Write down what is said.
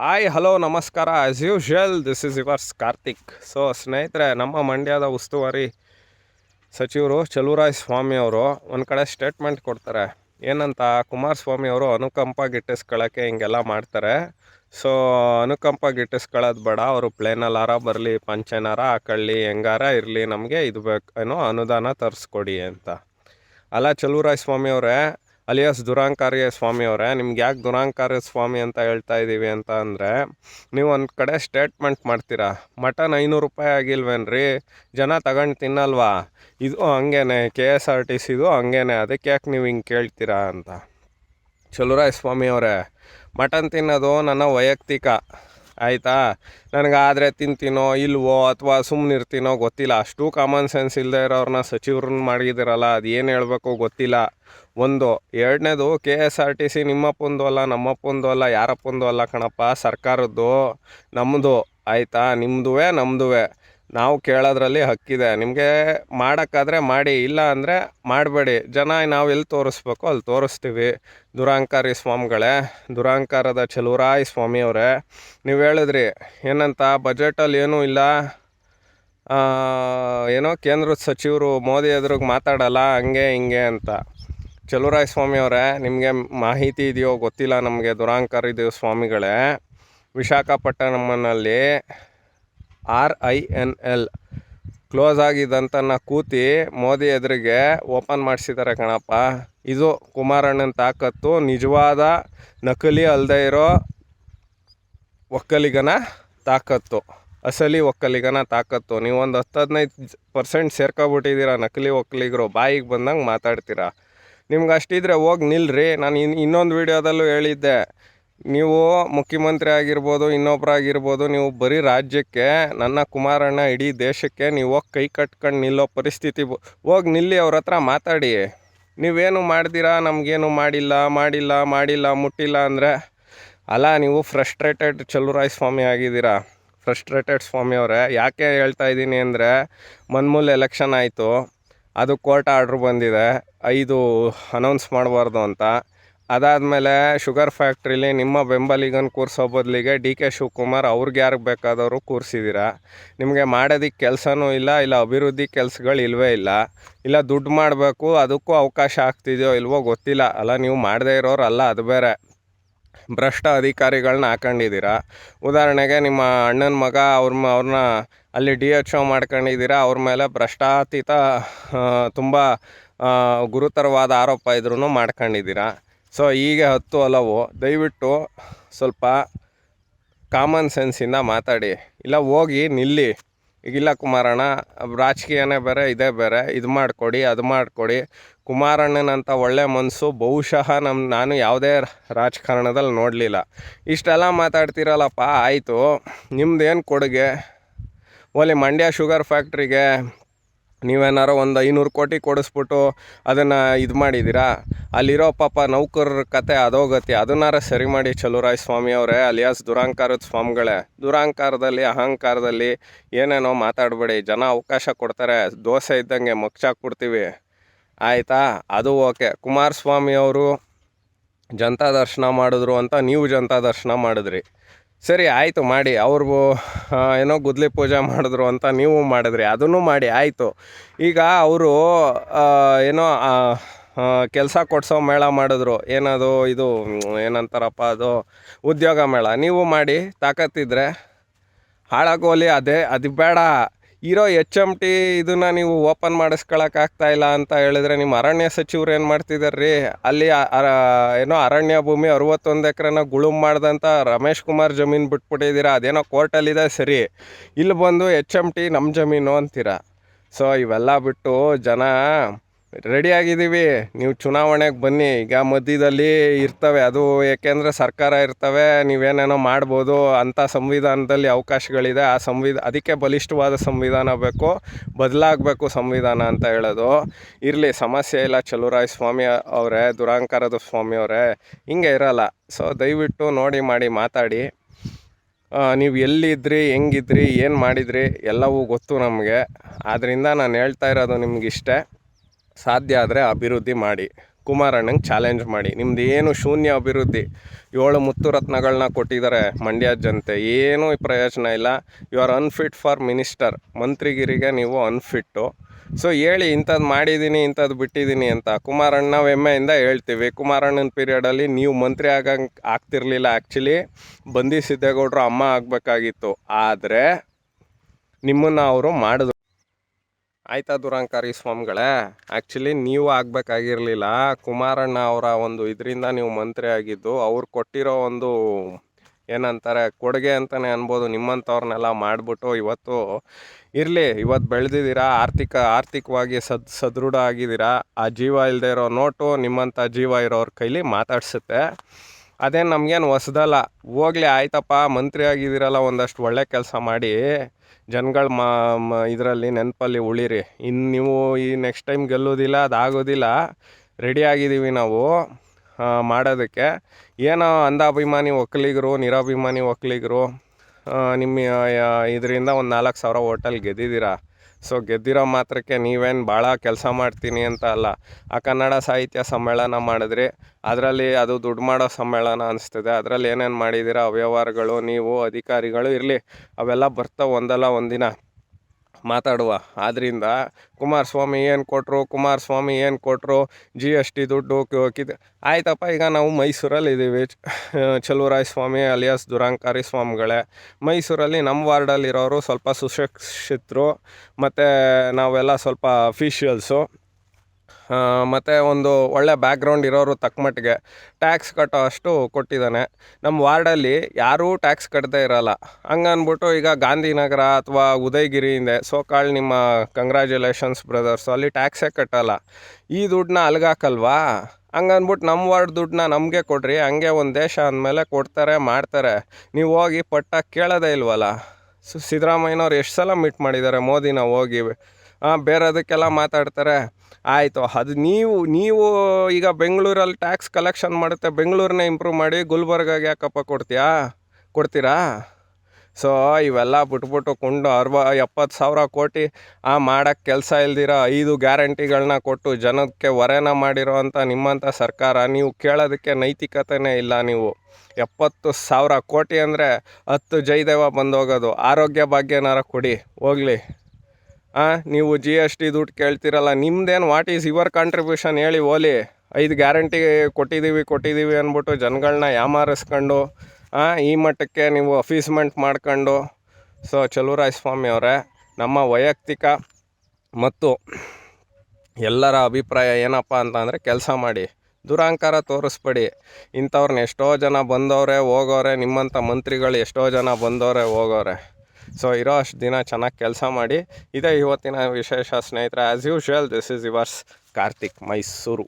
Hi hello ನಮಸ್ಕಾರ. As usual this is yours Karthik so ಸ್ನೇಹಿತರೆ, ನಮ್ಮ ಮಂಡ್ಯದ ಉಸ್ತುವಾರಿ ಸಚಿವರು ಚಲುವರಾಯ ಸ್ವಾಮಿ ಅವರು ಒಂದು ಕಡೆ ಸ್ಟೇಟ್ಮೆಂಟ್ ಕೊಡ್ತಾರೆ. ಏನಂತ? ಕುಮಾರಸ್ವಾಮಿ ಅವರು ಅನುಕಂಪ ಗಿಟ್ಟಿಸ್ಕೊಳ್ಳೋಕ್ಕೆ ಹಿಂಗೆಲ್ಲ ಮಾಡ್ತಾರೆ. ಸೊ ಅನುಕಂಪ ಗಿಟ್ಟಿಸ್ಕೊಳ್ಳೋದು ಬೇಡ. ಅವರು ಪ್ಲೇನಲ್ಲಾರ ಬರಲಿ ಪಂಚನಾರ ಹಾಕೊಳ್ಳಿ, ಹೆಂಗಾರ ಇರಲಿ, ನಮಗೆ ಇದು ಬೇಕು, ಏನೋ ಅನುದಾನ ತರಿಸ್ಕೊಡಿ ಅಂತ. ಅಲ್ಲ, ಚಲುವರಾಯ ಸ್ವಾಮಿ ಅವರೇ ಅಲಿಯಾಸ್ ದುರಾಂಕಾರ್ಯ ಸ್ವಾಮಿ ಅವರೇ, ನಿಮ್ಗೆ ಯಾಕೆ ದುರಾಂಕಾರ್ಯ ಸ್ವಾಮಿ ಅಂತ ಹೇಳ್ತಾ ಇದ್ದೀವಿ ಅಂತ ಅಂದರೆ, ನೀವು ಒಂದು ಕಡೆ ಸ್ಟೇಟ್ಮೆಂಟ್ ಮಾಡ್ತೀರಾ? ಮಟನ್ ಐನೂರು ರೂಪಾಯಿ ಆಗಿಲ್ವೇನ್ರಿ? ಜನ ತಗೊಂಡು ತಿನ್ನಲ್ವಾ? ಇದು ಹಂಗೇನೆ ಕೆ ಎಸ್ ಆರ್ ಟಿ ಸಿದು ಹಂಗೇನೆ, ಅದಕ್ಕೆ ಯಾಕೆ ನೀವು ಹಿಂಗೆ ಕೇಳ್ತೀರಾ ಅಂತ. ಚಲುರಾಯ ಸ್ವಾಮಿ ಅವರೇ, ಮಟನ್ ತಿನ್ನೋದು ನನ್ನ ವೈಯಕ್ತಿಕ. ಆಯಿತಾ? ನನಗಾದರೆ ತಿಂತೀನೋ ಇಲ್ವೋ ಅಥವಾ ಸುಮ್ಮನಿರ್ತೀನೋ ಗೊತ್ತಿಲ್ಲ. ಅಷ್ಟು ಕಾಮನ್ ಸೆನ್ಸ್ ಇಲ್ಲದೆ ಇರೋರನ್ನ ಸಚಿವ್ರನ್ನ ಮಾಡಿದಿರಲ್ಲ ಅದು ಏನು ಹೇಳಬೇಕು ಗೊತ್ತಿಲ್ಲ. ಒಂದು, ಎರಡನೇದು K S R T C ನಿಮ್ಮಪ್ಪಂದು ಅಲ್ಲ, ನಮ್ಮಪ್ಪಂದು ಅಲ್ಲ, ಯಾರಪ್ಪಂದು ಅಲ್ಲ ಕಣಪ್ಪ, ಸರ್ಕಾರದ್ದು ನಮ್ಮದು ಆಯಿತಾ? ನಿಮ್ಮದುವೇ ನಮ್ಮದು ನಾವು ಕೇಳೋದ್ರಲ್ಲಿ ಹಕ್ಕಿದೆ. ನಿಮಗೆ ಮಾಡೋಕ್ಕಾದರೆ ಮಾಡಿ, ಇಲ್ಲ ಅಂದರೆ ಮಾಡಬೇಡಿ. ಜನ ನಾವು ಎಲ್ಲಿ ತೋರಿಸ್ಬೇಕು? ಅಲ್ಲಿ ತೋರಿಸ್ತೀವಿ. ದುರಾಂಕಾರಿ ಸ್ವಾಮಿಗಳೇ, ದುರಾಂಕಾರದ ಚಲುವರಾಯ ಸ್ವಾಮಿಯವರೇ, ನೀವು ಹೇಳಿದ್ರಿ, ಏನಂತ ಬಜೆಟಲ್ಲಿ ಏನೂ ಇಲ್ಲ. ಏನೋ ಕೇಂದ್ರದ ಸಚಿವರು ಮೋದಿ ಎದುರಿಗೆ ಮಾತಾಡಲ್ಲ, ಹಂಗೆ ಹಿಂಗೆ ಅಂತ. ಚಲುವರಾಯ ಸ್ವಾಮಿಯವರೇ, ನಿಮಗೆ ಮಾಹಿತಿ ಇದೆಯೋ ಗೊತ್ತಿಲ್ಲ ನಮಗೆ ದುರಾಂಕಾರಿದೀವಿ ಸ್ವಾಮಿಗಳೇ. ವಿಶಾಖಪಟ್ಟಣಂನಲ್ಲಿ R I N L close ಆಗಿದ್ದಂತನ ಕೂತಿ ಮೋದಿ ಎದುರಿಗೆ ಓಪನ್ ಮಾಡಿಸಿದ್ದಾರೆ ಕಣಪ್ಪ. ಇದು ಕುಮಾರಣ್ಣನ ತಾಕತ್ತು, ನಿಜವಾದ ನಕಲಿ ಅಲ್ಲದೆ ಇರೋ ಒಕ್ಕಲಿಗನ ತಾಕತ್ತು, ಅಸಲಿ ಒಕ್ಕಲಿಗನ ತಾಕತ್ತು. ನೀವೊಂದು ಹತ್ತು ಹದಿನೈದು ಪರ್ಸೆಂಟ್ ಸೇರ್ಕೊಬಿಟ್ಟಿದ್ದೀರ ನಕಲಿ ಒಕ್ಕಲಿಗರು, ಬಾಯಿಗೆ ಬಂದಂಗೆ ಮಾತಾಡ್ತೀರಾ? ನಿಮ್ಗೆ ಅಷ್ಟಿದ್ರೆ ಹೋಗಿ ನಿಲ್ರಿ. ನಾನು ಇನ್ನು ಇನ್ನೊಂದು ವೀಡಿಯೋದಲ್ಲೂ ಹೇಳಿದ್ದೆ ನೀವು ಮುಖ್ಯಮಂತ್ರಿ ಆಗಿರ್ಬೋದು ಇನ್ನೊಬ್ಬರಾಗಿರ್ಬೋದು ನೀವು ಬರೀ ರಾಜ್ಯಕ್ಕೆ, ನನ್ನ ಕುಮಾರಣ್ಣ ಇಡೀ ದೇಶಕ್ಕೆ ನೀವು ಹೋಗಿ ಕೈ ಕಟ್ಕೊಂಡು ನಿಲ್ಲೋ ಪರಿಸ್ಥಿತಿ ಹೋಗಿ ನಿಲ್ಲಿ ಅವ್ರ ಹತ್ರ ಮಾತಾಡಿ. ನೀವೇನು ಮಾಡ್ದಿರಾ? ನಮಗೇನು ಮಾಡಿಲ್ಲ ಮಾಡಿಲ್ಲ ಮಾಡಿಲ್ಲ, ಮುಟ್ಟಿಲ್ಲ ಅಂದರೆ, ಅಲ್ಲ, ನೀವು ಫ್ರಸ್ಟ್ರೇಟೆಡ್ ಚಲುರಾಯ ಸ್ವಾಮಿ ಆಗಿದ್ದೀರಾ? ಫ್ರಸ್ಟ್ರೇಟೆಡ್ ಸ್ವಾಮಿ ಅವರೇ, ಯಾಕೆ ಹೇಳ್ತಾ ಇದ್ದೀನಿ ಅಂದರೆ, ಮನ್ಮೂಲ್ ಎಲೆಕ್ಷನ್ ಆಯಿತು, ಅದು ಕೋರ್ಟ್ ಆರ್ಡ್ರ್ ಬಂದಿದೆ, ಐದು ಅನೌನ್ಸ್ ಮಾಡಬಾರ್ದು ಅಂತ. ಅದಾದಮೇಲೆ ಶುಗರ್ ಫ್ಯಾಕ್ಟ್ರಿಲಿ ನಿಮ್ಮ ಬೆಂಬಲಿಗನ ಕೂರಿಸೋ ಬದಲಿಗೆ ಡಿ ಕೆ ಶಿವಕುಮಾರ್ ಅವ್ರಿಗೆ ಯಾರಿಗೆ ಬೇಕಾದವರು ಕೂರಿಸಿದ್ದೀರಾ ನಿಮಗೆ ಮಾಡೋದಕ್ಕೆ ಕೆಲಸನೂ ಇಲ್ಲ ಇಲ್ಲ ಅಭಿವೃದ್ಧಿ ಕೆಲಸಗಳು ಇಲ್ಲವೇ ಇಲ್ಲ. ಇಲ್ಲ ದುಡ್ಡು ಮಾಡಬೇಕು, ಅದಕ್ಕೂ ಅವಕಾಶ ಆಗ್ತಿದೆಯೋ ಇಲ್ವೋ ಗೊತ್ತಿಲ್ಲ. ಅಲ್ಲ, ನೀವು ಮಾಡದೇ ಇರೋರು ಅಲ್ಲ, ಅದು ಬೇರೆ. ಭ್ರಷ್ಟ ಅಧಿಕಾರಿಗಳನ್ನ ಹಾಕೊಂಡಿದ್ದೀರಾ ಉದಾಹರಣೆಗೆ ನಿಮ್ಮ ಅಣ್ಣನ ಮಗ ಅವ್ರ ಅವ್ರನ್ನ ಅಲ್ಲಿ ಡಿ ಎಚ್ ಓ ಮಾಡ್ಕೊಂಡಿದ್ದೀರಾ ಅವ್ರ ಮೇಲೆ ಭ್ರಷ್ಟಾತೀತ ತುಂಬ ಗುರುತರವಾದ ಆರೋಪ ಇದ್ರೂ ಮಾಡ್ಕೊಂಡಿದ್ದೀರಾ ಸೊ ಹೀಗೆ ಹತ್ತು ಹಲವು ದಯವಿಟ್ಟು ಸ್ವಲ್ಪ ಕಾಮನ್ ಸೆನ್ಸಿಂದ ಮಾತಾಡಿ. ಇಲ್ಲ, ಹೋಗಿ ನಿಲ್ಲಿ. ಈಗಿಲ್ಲ ಕುಮಾರಣ್ಣ, ರಾಜಕೀಯನೇ ಬೇರೆ, ಇದೇ ಬೇರೆ. ಇದು ಮಾಡಿಕೊಡಿ, ಅದು ಮಾಡಿಕೊಡಿ. ಕುಮಾರಣ್ಣನಂಥ ಒಳ್ಳೆ ಮನಸ್ಸು ಬಹುಶಃ ನಮ್ಮ ನಾನು ಯಾವುದೇ ರಾಜಕಾರಣದಲ್ಲಿ ನೋಡಲಿಲ್ಲ. ಇಷ್ಟೆಲ್ಲ ಮಾತಾಡ್ತಿರಲ್ಲಪ್ಪ, ಆಯಿತು. ನಿಮ್ದೇನು ಕೊಡುಗೆ? ಓಲಿ ಮಂಡ್ಯ ಶುಗರ್ ಫ್ಯಾಕ್ಟ್ರಿಗೆ ನೀವೇನಾರು ಒಂದು ಐನೂರು ಕೋಟಿ ಕೊಡಿಸ್ಬಿಟ್ಟು ಅದನ್ನು ಇದು ಮಾಡಿದ್ದೀರಾ ಅಲ್ಲಿರೋ ಪಾಪ ನೌಕರರ ಕತೆ ಅದೋಗತಿ ಅದನ್ನಾರ ಸರಿ ಮಾಡಿ ಚಲುರಾಯ ಸ್ವಾಮಿ ಅವರೇ, ಅಲಿಯಾಸ್ ದುರಾಂಕಾರದ ಸ್ವಾಮಿಗಳೇ. ದುರಾಂಕಾರದಲ್ಲಿ, ಅಹಂಕಾರದಲ್ಲಿ ಏನೇನೋ ಮಾತಾಡಬೇಡಿ. ಜನ ಅವಕಾಶ ಕೊಡ್ತಾರೆ. ದೋಸೆ ಇದ್ದಂಗೆ ಕೊಡ್ತೀವಿ ಆಯಿತಾ? ಅದು ಓಕೆ. ಕುಮಾರಸ್ವಾಮಿ ಅವರು ಜನತಾ ದರ್ಶನ ಮಾಡಿದ್ರು ಅಂತ ನೀವು ಜನತಾ ದರ್ಶನ ಮಾಡಿದ್ರಿ. ಸರಿ, ಆಯಿತು ಮಾಡಿ. ಅವ್ರಿಗೂ ಏನೋ ಗುದ್ಲಿ ಪೂಜೆ ಮಾಡಿದ್ರು ಅಂತ ನೀವು ಮಾಡಿದ್ರಿ. ಅದನ್ನು ಮಾಡಿ, ಆಯಿತು. ಈಗ ಅವರು ಏನೋ ಕೆಲಸ ಕೊಡಿಸೋ ಮೇಳ ಮಾಡಿದ್ರು. ಏನದು, ಇದು, ಏನಂತಾರಪ್ಪ ಅದು, ಉದ್ಯೋಗ ಮೇಳ. ನೀವು ಮಾಡಿ, ತಾಕತ್ತಿದ್ರೆ ಹಾಳಾಗೋಲಿ ಅದೇ, ಅದು ಬೇಡ. ಇರೋ ಎಚ್ ಎಂ ಟಿ ಇದನ್ನು ನೀವು ಓಪನ್ ಮಾಡಿಸ್ಕೊಳಕ್ಕಾಗ್ತಾ ಇಲ್ಲ ಅಂತ ಹೇಳಿದ್ರೆ ನಿಮ್ಮ ಅರಣ್ಯ ಸಚಿವರು ಏನು ಮಾಡ್ತಿದ್ದಾರೆ ರೀ ಅಲ್ಲಿ ಏನೋ ಅರಣ್ಯ ಭೂಮಿ ಅರವತ್ತೊಂದು ಎಕರೆನ ಗುಳುಮ್ ಮಾಡ್ದಂಥ ರಮೇಶ್ ಕುಮಾರ್ ಜಮೀನು ಬಿಟ್ಬಿಟ್ಟಿದ್ದೀರಾ ಅದೇನೋ ಕೋರ್ಟಲ್ಲಿದೆ ಸರಿ. ಇಲ್ಲಿ ಬಂದು ಎಚ್ ಎಂ ಟಿ ನಮ್ಮ ಜಮೀನು ಅಂತೀರ? ಸೊ ಇವೆಲ್ಲ ಬಿಟ್ಟು ಜನ ರೆಡಿಯಾಗಿದ್ದೀವಿ ನೀವು ಚುನಾವಣೆಗೆ ಬನ್ನಿ. ಈಗ ಮಧ್ಯದಲ್ಲಿ ಇರ್ತವೆ. ಅದು ಏಕೆಂದರೆ ಸರ್ಕಾರ ಇರ್ತವೆ. ನೀವೇನೇನೋ ಮಾಡ್ಬೋದು. ಅಂಥ ಸಂವಿಧಾನದಲ್ಲಿ ಅವಕಾಶಗಳಿದೆ. ಆ ಸಂವಿಧಾನ ಅದಕ್ಕೆ ಬಲಿಷ್ಠವಾದ ಸಂವಿಧಾನ ಬೇಕು. ಬದಲಾಗಬೇಕು ಸಂವಿಧಾನ ಅಂತ ಹೇಳೋದು. ಇರಲಿ, ಸಮಸ್ಯೆ ಇಲ್ಲ. ಚಲುರಾಯ ಸ್ವಾಮಿ ಅವರೇ, ದುರಾಂಕಾರದ ಸ್ವಾಮಿ ಅವರೇ, ಹಿಂಗೆ ಇರಲ್ಲ. ಸೊ ದಯವಿಟ್ಟು ನೋಡಿ, ಮಾಡಿ, ಮಾತಾಡಿ. ನೀವು ಎಲ್ಲಿದ್ರಿ, ಹೆಂಗಿದ್ರಿ, ಏನು ಮಾಡಿದ್ರಿ, ಎಲ್ಲವೂ ಗೊತ್ತು ನಮಗೆ. ಆದ್ದರಿಂದ ನಾನು ಹೇಳ್ತಾ ಇರೋದು ನಿಮಗಿಷ್ಟೇ. ಸಾಧ್ಯ ಆದರೆ ಅಭಿವೃದ್ಧಿ ಮಾಡಿ. ಕುಮಾರಣ್ಣಂಗೆ ಚಾಲೆಂಜ್ ಮಾಡಿ. ನಿಮ್ದು ಏನು ಶೂನ್ಯ ಅಭಿವೃದ್ಧಿ? ಏಳು ಮುತ್ತು ರತ್ನಗಳನ್ನ ಕೊಟ್ಟಿದ್ದಾರೆ ಮಂಡ್ಯ ಜನತೆ. ಏನೂ ಪ್ರಯೋಜನ ಇಲ್ಲ. You are unfit for minister ಮಂತ್ರಿಗಿರಿಗೆ ನೀವು ಅನ್ಫಿಟ್ಟು ಸೊ ಹೇಳಿ ಇಂಥದ್ದು ಮಾಡಿದ್ದೀನಿ ಇಂಥದ್ದು ಬಿಟ್ಟಿದ್ದೀನಿ ಅಂತ ಕುಮಾರಣ್ಣ ಹೆಮ್ಮೆಯಿಂದ ಹೇಳ್ತೀವಿ. ಕುಮಾರಣ್ಣನ ಪೀರಿಯಡಲ್ಲಿ ನೀವು ಮಂತ್ರಿ ಆಗಂಗೆ ಆಗ್ತಿರ್ಲಿಲ್ಲ ಆ್ಯಕ್ಚುಲಿ ಬಂದಿ ಸಿದ್ದೇಗೌಡರು ಅಮ್ಮ ಆಗಬೇಕಾಗಿತ್ತು. ಆದರೆ ನಿಮ್ಮನ್ನು ಅವರು ಮಾಡಿದ್ರು. ಆಯ್ತಾ ದುರಾಂಕಾರಿ ಸ್ವಾಮಿಗಳೇ? ಆ್ಯಕ್ಚುಲಿ ನೀವು ಆಗಬೇಕಾಗಿರಲಿಲ್ಲ. ಕುಮಾರಣ್ಣ ಅವರ ಒಂದು ಇದರಿಂದ ನೀವು ಮಂತ್ರಿ ಆಗಿದ್ದು, ಅವ್ರು ಕೊಟ್ಟಿರೋ ಒಂದು ಏನಂತಾರೆ, ಕೊಡುಗೆ ಅಂತಲೇ ಅನ್ಬೋದು. ನಿಮ್ಮಂಥವ್ರನ್ನೆಲ್ಲ ಮಾಡಿಬಿಟ್ಟು ಇವತ್ತು ಇರಲಿ ಇವತ್ತು ಬೆಳೆದಿದ್ದೀರಾ, ಆರ್ಥಿಕ, ಆರ್ಥಿಕವಾಗಿ ಸದ್, ಸದೃಢ ಆಗಿದ್ದೀರಾ. ಆ ಜೀವ ಇಲ್ಲದೆ ಇರೋ ನೋಟು ನಿಮ್ಮಂಥ ಜೀವ ಇರೋರ ಕೈಲಿ ಮಾತಾಡ್ಸುತ್ತೆ. ಅದೇನು ನಮಗೇನು ಹೊಸ್ದಲ್ಲ. ಹೋಗ್ಲಿ, ಆಯ್ತಪ್ಪ, ಮಂತ್ರಿ ಆಗಿದ್ದೀರಲ್ಲ ಒಂದಷ್ಟು ಒಳ್ಳೆ ಕೆಲಸ ಮಾಡಿ. ಜನಗಳ ಮಾ ಇದರಲ್ಲಿ ನೆನಪಲ್ಲಿ ಉಳಿರಿ. ಇನ್ನು ನೀವು ಈ ನೆಕ್ಸ್ಟ್ ಟೈಮ್ ಗೆಲ್ಲೋದಿಲ್ಲ, ಅದಾಗೋದಿಲ್ಲ ರೆಡಿ ಆಗಿದ್ದೀವಿ ನಾವು ಮಾಡೋದಕ್ಕೆ. ಏನೋ ಅಂಧಾಭಿಮಾನಿ ಒಕ್ಕಲಿಗರು, ನಿರಾಭಿಮಾನಿ ಒಕ್ಕಲಿಗರು ನಿಮ್ಮ ಇದರಿಂದ ಒಂದು ನಾಲ್ಕು ಸಾವಿರ ಹೋಟೆಲ್ ಗೆದ್ದಿದ್ದೀರಾ? ಸೊ ಗೆದ್ದಿರೋ ಮಾತ್ರಕ್ಕೆ ನೀವೇನು ಭಾಳ ಕೆಲಸ ಮಾಡ್ತೀನಿ ಅಂತ ಅಲ್ಲ. ಆ ಕನ್ನಡ ಸಾಹಿತ್ಯ ಸಮ್ಮೇಳನ ಮಾಡಿದ್ರಿ. ಅದರಲ್ಲಿ ಅದು ದುಡ್ಡು ಮಾಡೋ ಸಮ್ಮೇಳನ ಅನಿಸ್ತದೆ. ಅದರಲ್ಲಿ ಏನೇನು ಮಾಡಿದ್ದೀರಾ ಅವ್ಯವಹಾರಗಳು, ನೀವು ಅಧಿಕಾರಿಗಳು ಇರಲಿ, ಅವೆಲ್ಲ ಬರ್ತಾವೆ ಒಂದಲ್ಲ ಒಂದಿನ. ಮಾತಾಡುವ. ಆದ್ದರಿಂದ ಕುಮಾರಸ್ವಾಮಿ ಏನು ಕೊಟ್ಟರು ಕುಮಾರಸ್ವಾಮಿ ಏನು ಕೊಟ್ಟರು ಜಿ ಎಸ್ ಟಿ ದುಡ್ಡು ಕಿದ್ ಆಯ್ತಪ್ಪ, ಈಗ ನಾವು ಮೈಸೂರಲ್ಲಿ ಇದ್ದೀವಿ ಚಲುವರಾಯ ಸ್ವಾಮಿ ಅಲಿಯಾಸ್ ದುರಂಕಾರಿ ಸ್ವಾಮಿಗಳೇ. ಮೈಸೂರಲ್ಲಿ ನಮ್ಮ ವಾರ್ಡಲ್ಲಿರೋರು ಸ್ವಲ್ಪ ಸುಶಿಕ್ಷಿತರು, ಮತ್ತು ನಾವೆಲ್ಲ ಸ್ವಲ್ಪ ಅಫಿಷಿಯಲ್ಸು ಮತ್ತು ಒಂದು ಒಳ್ಳೆ ಬ್ಯಾಕ್ಗ್ರೌಂಡ್ ಇರೋರು ತಕ್ಕಮಟ್ಟಿಗೆ ಟ್ಯಾಕ್ಸ್ ಕಟ್ಟೋ ಅಷ್ಟು ಕೊಟ್ಟಿದ್ದಾನೆ. ನಮ್ಮ ವಾರ್ಡಲ್ಲಿ ಯಾರೂ ಟ್ಯಾಕ್ಸ್ ಕಟ್ಟದೇ ಇರೋಲ್ಲ. ಹಂಗನ್ಬಿಟ್ಟು ಈಗ ಗಾಂಧಿನಗರ ಅಥವಾ ಉದಯಗಿರಿಯಿಂದ ಸೋಕಾಳ್ ನಿಮ್ಮ ಕಂಗ್ರ್ಯಾಚುಲೇಷನ್ಸ್ ಬ್ರದರ್ಸು ಅಲ್ಲಿ ಟ್ಯಾಕ್ಸೇ ಕಟ್ಟಲ್ಲ. ಈ ದುಡ್ಡನ್ನ ಅಲ್ಗಾಕಲ್ವಾ? ಹಂಗನ್ಬಿಟ್ಟು ನಮ್ಮ ವಾರ್ಡ್ ದುಡ್ಡನ್ನ ನಮಗೆ ಕೊಡ್ರಿ, ಹಂಗೆ ಒಂದು ದೇಶ ಅಂದಮೇಲೆ ಕೊಡ್ತಾರೆ, ಮಾಡ್ತಾರೆ. ನೀವು ಹೋಗಿ ಪಟ್ಟ ಕೇಳೋದೇ ಇಲ್ವಲ್ಲ? ಸೊ, ಸಿದ್ದರಾಮಯ್ಯನವ್ರು ಎಷ್ಟು ಸಲ ಮೀಟ್ ಮಾಡಿದ್ದಾರೆ ಮೋದಿನ ಹೋಗಿ? ಬೇರೆದಕ್ಕೆಲ್ಲ ಮಾತಾಡ್ತಾರೆ. ಆಯಿತು, ಅದು ನೀವು ನೀವು ಈಗ ಬೆಂಗಳೂರಲ್ಲಿ ಟ್ಯಾಕ್ಸ್ ಕಲೆಕ್ಷನ್ ಮಾಡುತ್ತೆ, ಬೆಂಗಳೂರನ್ನ ಇಂಪ್ರೂವ್ ಮಾಡಿ ಗುಲ್ಬರ್ಗಾಗೆ ಯಾಕಪ್ಪ ಕೊಡ್ತೀಯಾ? ಕೊಡ್ತೀರಾ? ಸೊ ಇವೆಲ್ಲ ಬಿಟ್ಬಿಟ್ಟು ಕೊಂಡು ಅರ್ವ, ಎಪ್ಪತ್ತು ಸಾವಿರ ಕೋಟಿ, ಆ ಮಾಡೋಕ್ಕೆ ಕೆಲಸ ಇಲ್ದಿರ ಐದು ಗ್ಯಾರಂಟಿಗಳನ್ನ ಕೊಟ್ಟು ಜನಕ್ಕೆ ವರೆನ ಮಾಡಿರೋ ಅಂಥ ನಿಮ್ಮಂಥ ಸರ್ಕಾರ, ನೀವು ಕೇಳೋದಕ್ಕೆ ನೈತಿಕತೆನೇ ಇಲ್ಲ ನೀವು. ಎಪ್ಪತ್ತು ಸಾವಿರ ಕೋಟಿ ಅಂದರೆ ಹತ್ತು ಜೈದೇವ ಬಂದೋಗೋದು. ಆರೋಗ್ಯ ಭಾಗ್ಯನಾರ ಕೊಡಿ, ಹೋಗಲಿ. ನೀವು ಜಿ ಎಸ್ ಟಿ ದುಡ್ಡು ಕೇಳ್ತಿರಲ್ಲ, ನಿಮ್ದೇನು ವಾಟ್ ಈಸ್ ಯುವರ್ ಕಾಂಟ್ರಿಬ್ಯೂಷನ್ ಹೇಳಿ ಓಲಿ. ಐದು ಗ್ಯಾರಂಟಿ ಕೊಟ್ಟಿದ್ದೀವಿ ಕೊಟ್ಟಿದ್ದೀವಿ ಅಂದ್ಬಿಟ್ಟು ಜನಗಳನ್ನ ಯಾಮಾರಿಸ್ಕೊಂಡು ಈ ಮಟ್ಟಕ್ಕೆ ನೀವು ಅಫೀಸ್ಮೆಂಟ್ ಮಾಡ್ಕೊಂಡು. ಸೊ ಚಲುವರಾಯ ಸ್ವಾಮಿ ಅವರೇ, ನಮ್ಮ ವೈಯಕ್ತಿಕ ಮತ್ತು ಎಲ್ಲರ ಅಭಿಪ್ರಾಯ ಏನಪ್ಪ ಅಂತ ಅಂದರೆ ಕೆಲಸ ಮಾಡಿ, ದುರಾಂಕಾರ ತೋರಿಸ್ಬೇಡಿ. ಇಂಥವ್ರನ್ನ ಎಷ್ಟೋ ಜನ ಬಂದವ್ರೆ, ಹೋಗೋರೆ, ನಿಮ್ಮಂಥ ಮಂತ್ರಿಗಳು ಎಷ್ಟೋ ಜನ ಬಂದವ್ರೆ, ಹೋಗೋರೆ. ಸೊ ಇರೋ ಅಷ್ಟು ದಿನ ಚೆನ್ನಾಗಿ ಕೆಲಸ ಮಾಡಿ, ಇದೇ ಇವತ್ತಿನ ವಿಶೇಷ ಸ್ನೇಹಿತರೆ as usual this is yours Karthik Mysuru